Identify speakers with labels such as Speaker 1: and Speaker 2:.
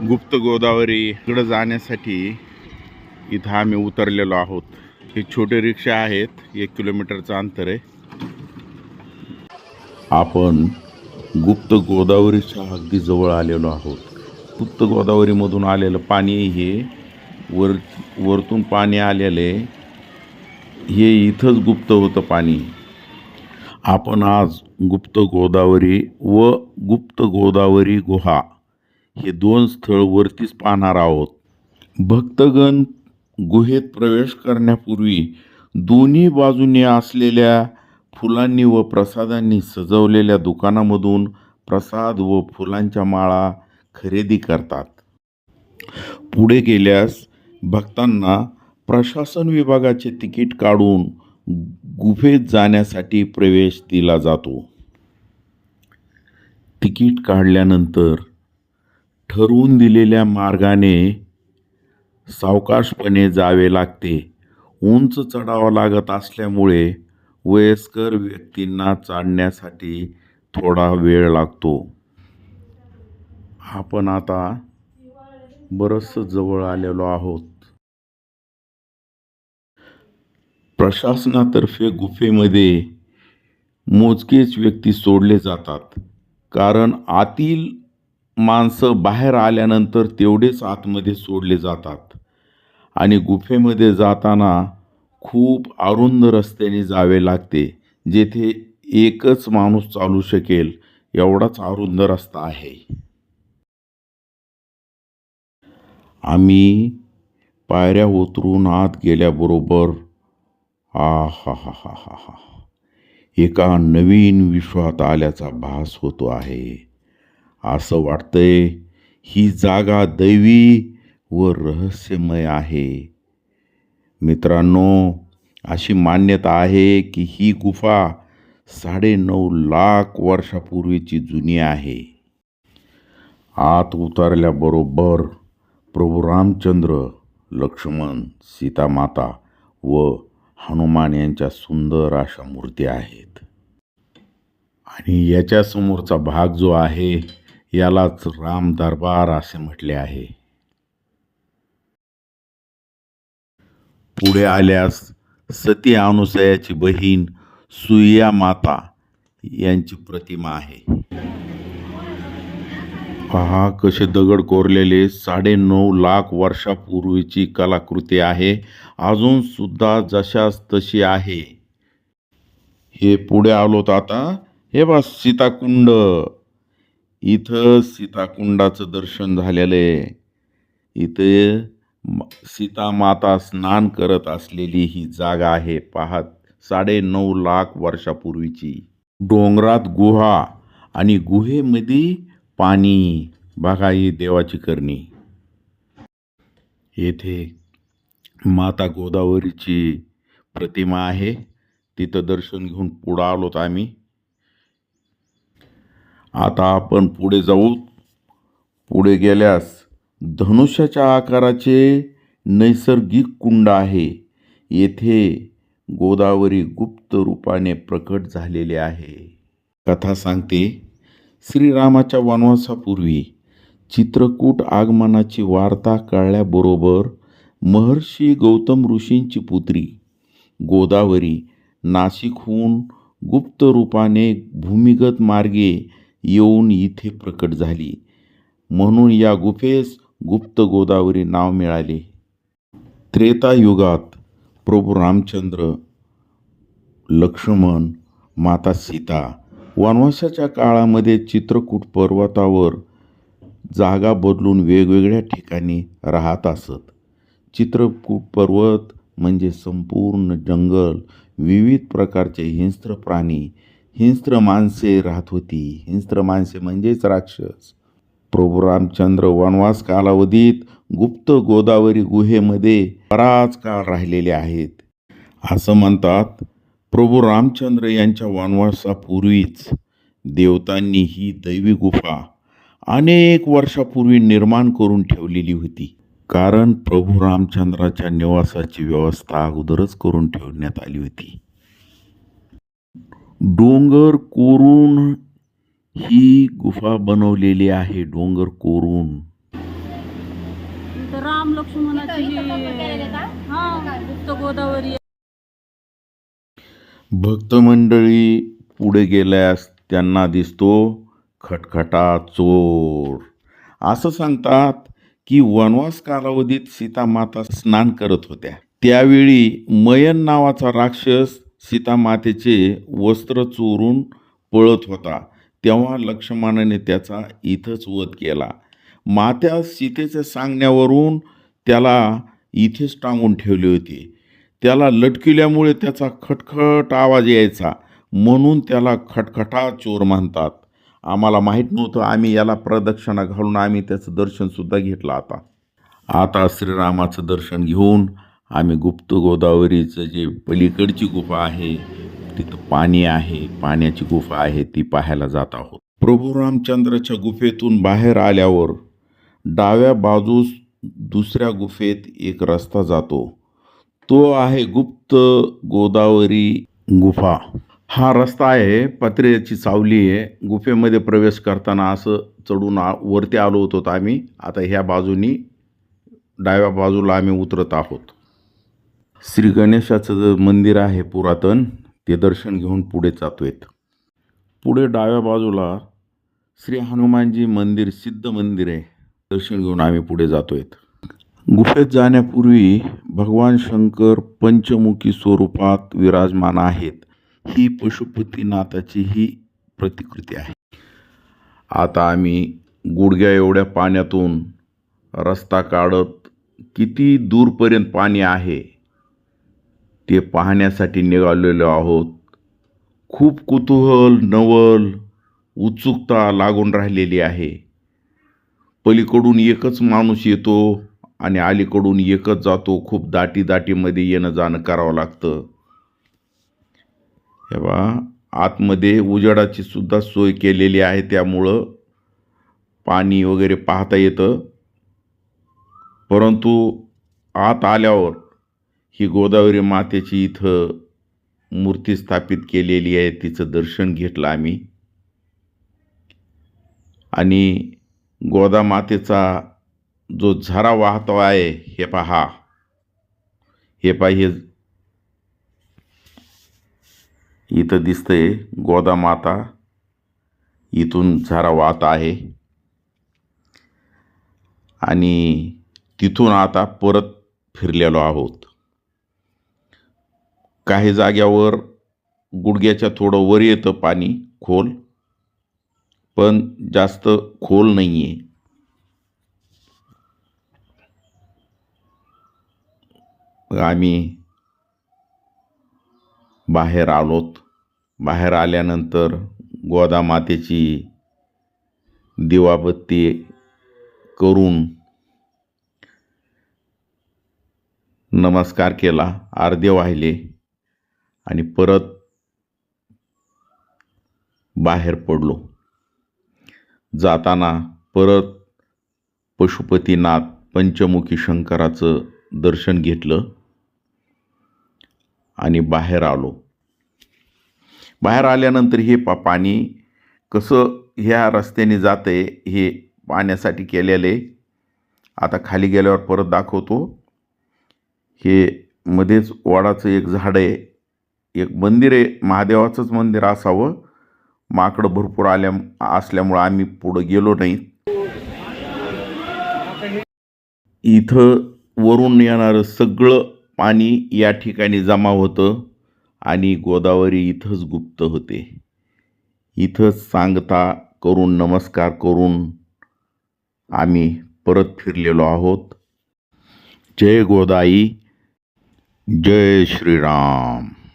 Speaker 1: गुप्त गोदावरी इकडं जाण्यासाठी इथं आम्ही उतरलेलो आहोत. हे छोटे रिक्षा आहेत. एक किलोमीटरचं अंतर आहे. आपण गुप्त गोदावरीच्या अगदी जवळ आलेलो आहोत. गुप्त गोदावरीमधून आलेलं पाणी हे वर वरतून पाणी आलेले हे इथंच गुप्त होतं पाणी. आपण आज गुप्त गोदावरी व गुप्त गोदावरी गुहा हे दोन स्थळ वरतीच पाहणार आहोत. भक्तगण गुहेत प्रवेश करण्यापूर्वी दोन्ही बाजूने असलेल्या फुलांनी व प्रसादांनी सजवलेल्या दुकानामधून प्रसाद व फुलांच्या माळा खरेदी करतात. पुढे गेल्यास भक्तांना प्रशासन विभागाचे तिकीट काढून गुफेत जाण्यासाठी प्रवेश दिला जातो. तिकीट काढल्यानंतर ठरवून दिलेल्या मार्गाने सावकाशपणे जावे लागते. उंच चढावं लागत असल्यामुळे वयस्कर व्यक्तींना चढण्यासाठी थोडा वेळ लागतो. आपण आता बरंचसं जवळ आलेलो आहोत. प्रशासनातर्फे गुफेमध्ये मोजकेच व्यक्ती सोडले जातात. कारण आतील माणसं बाहेर आल्यानंतर तेवढेच आतमध्ये सोडले जातात. आणि गुफेमध्ये जाताना खूप अरुंद रस्त्याने जावे लागते जेथे एकच माणूस चालू शकेल एवढाच अरुंद रस्ता आहे. आम्ही पायऱ्या उतरून आत गेल्याबरोबर आ हा हा हा हा हा एका नवीन विश्वात आल्याचा भास होतो आहे. असं वाटतंय ही जागा दैवी व रहस्यमय आहे. मित्रांनो अशी मान्यता आहे की ही गुफा साडेनऊ लाख वर्षापूर्वीची जुनी आहे. आत उतरल्याबरोबर प्रभू रामचंद्र लक्ष्मण सीतामाता व हनुमान यांच्या सुंदर अशा मूर्ती आहेत. आणि याच्यासमोरचा भाग जो आहे यालाच राम दरबार असे म्हटले आहे. पुढे आल्यास सती अनुसयाची बहीण सुया माता यांची प्रतिमा आहे. पहा कसे दगड कोरलेले साडेनऊ लाख वर्षापूर्वीची कलाकृती आहे. अजून सुद्धा जशास तशी आहे. हे पुढे आलोत आता. हे बा सीताकुंड. इथं सीताकुंडाचं दर्शन झालेलं आहे. इथे सीता माता स्नान करत असलेली ही जागा आहे. पाहत साडे नऊ लाख वर्षापूर्वीची. डोंगरात गुहा आणि गुहेमध्ये पाणी. बघा ही देवाची करणी. येथे माता गोदावरीची प्रतिमा आहे. तिथं दर्शन घेऊन पुढं आलोत आम्ही. आता आपण पुढे जाऊ. पुढे गेल्यास धनुष्याच्या आकाराचे नैसर्गिक कुंड आहे. येथे गोदावरी गुप्त रूपाने प्रकट झालेले आहे. कथा सांगते. श्रीरामाच्या वनवासापूर्वी चित्रकूट आगमनाची वार्ता कळल्याबरोबर महर्षी गौतम ऋषींची पुत्री गोदावरी नाशिकहून गुप्त रूपाने भूमिगत मार्गे येऊन इथे प्रकट झाली. म्हणून या गुफेस गुप्त गोदावरी नाव मिळाले. त्रेतायुगात प्रभू रामचंद्र लक्ष्मण माता सीता वनवासाच्या काळामध्ये चित्रकूट पर्वतावर जागा बदलून वेगवेगळ्या ठिकाणी राहत असत. चित्रकूट पर्वत म्हणजे संपूर्ण जंगल विविध प्रकारचे हिंस्त्र प्राणी हिंस्त्र माणसे राहत होती. हिंस्त्र माणसे म्हणजेच राक्षस. प्रभू रामचंद्र वनवास कालावधीत गुप्त गोदावरी गुहेमध्ये बराच काळ राहिलेले आहेत. असं म्हणतात प्रभू रामचंद्र यांच्या वनवासापूर्वीच देवतांनी ही दैवी गुफा अनेक वर्षापूर्वी निर्माण करून ठेवलेली होती. कारण प्रभू रामचंद्राच्या निवासाची व्यवस्था अगोदरच करून ठेवण्यात आली होती. डोंगर कोरून ही गुफा बनवलेली आहे डोंगर कोरून.
Speaker 2: राम लक्ष्मणाची ही- हा गुप्त गोदावरी
Speaker 1: भक्तमंडळी पुढे गेल्यास त्यांना दिसतो खटखटा चोर. असं सांगतात की वनवास कालावधीत सीतामाता स्नान करत होत्या. त्यावेळी मयन नावाचा राक्षस सीतामातेचे वस्त्र चोरून पळत होता. तेव्हा लक्ष्मणाने त्याचा इथंच वध केला. मात्या सीतेच्या सांगण्यावरून त्याला इथेच टांगून ठेवले होते. त्याला लटकिल्यामुळे त्याचा खटखट आवाज यायचा. म्हणून त्याला खटखटा चोर म्हणतात. आम्हाला माहीत नव्हतं आम्ही याला प्रदक्षिणा घालून आम्ही त्याचं दर्शनसुद्धा घेतलं आता. आता श्रीरामाचं दर्शन घेऊन आम्ही गुप्त गोदावरीचं जे पलीकडची गुफा आहे तिथं पाणी आहे पाण्याची गुफा आहे ती पाहायला जात आहोत. प्रभू रामचंद्राच्या गुफेतून बाहेर आल्यावर डाव्या बाजूस दुसऱ्या गुफेत एक रस्ता जातो. तो आहे गुप्त गोदावरी गुफा. हा रस्ता आहे पत्र्याची सावली आहे. गुफेमध्ये प्रवेश करताना असं चढून आ वरती आलो होतो आम्ही. आता ह्या बाजूनी डाव्या बाजूला आम्ही उतरत आहोत. श्री गणेशाचं जे मंदिर आहे पुरातन ते दर्शन घेऊन पुढे जातोयत. पुढे डाव्या बाजूला श्री हनुमानजी मंदिर सिद्ध मंदिर आहे. दर्शन घेऊन आम्ही पुढे जातोयत. गुफेत जाण्यापूर्वी भगवान शंकर पंचमुखी स्वरूपात विराजमान आहेत. ही पशुपतीनाथाची ही प्रतिकृती आहे. आता आम्ही गुडघ्या एवढ्या पाण्यातून रस्ता काढत किती दूरपर्यंत पाणी आहे ते पाहण्यासाठी निघालेलो आहोत. खूप कुतूहल नवल उत्सुकता लागून राहिलेली आहे. पलीकडून एकच माणूस येतो आणि अलीकडून एकच जातो. खूप दाटी दाटीमध्ये येणं जाणं करावं लागतं. हे बा आतमध्ये उजेडाची सुद्धा सोय केलेली आहे. त्यामुळं पाणी वगैरे पाहता येतं. परंतु आत आल्यावर ही गोदावरी मातेची इथं मूर्ती स्थापित केलेली आहे तिचं दर्शन घेतलं आम्ही. आणि गोदा मातेचा जो झरा वाहतो आहे हे पहा. हे पहा हे इथं दिसतंय गोदा माता. इथून झरा वाहत आहे. आणि तिथून आता परत फिरलेलो आहोत. काही जाग्यावर गुडघ्याच्या थोडं वर येतं पाणी खोल. पण जास्त खोल नाही आहे आम्ही बाहेर आलोत. बाहेर आल्यानंतर गोदा मातेची दिवाबत्ती करून नमस्कार केला. अर्धे वाहिले. आणि परत बाहेर पडलो. जाताना परत पशुपतीनाथ पंचमुखी शंकराचं दर्शन घेतलं आणि बाहेर आलो. बाहेर आल्यानंतर हे पा पाणी कसं ह्या रस्त्याने जाते आहे हे पाण्यासाठी केलेले आता खाली गेल्यावर परत दाखवतो. हे मध्येच वाडाचं एक झाड आहे एक मंदिर आहे महादेवाचंच मंदिर असावं. माकडं भरपूर आल्या असल्यामुळं आम्ही पुढं गेलो नाही. इथं वरून येणारं सगळं पाणी या ठिकाणी जमा होतं आणि गोदावरी इथंच गुप्त होते. इथंच सांगता करून नमस्कार करून आम्ही परत फिरलेलो आहोत. जय गोदाई जय श्रीराम.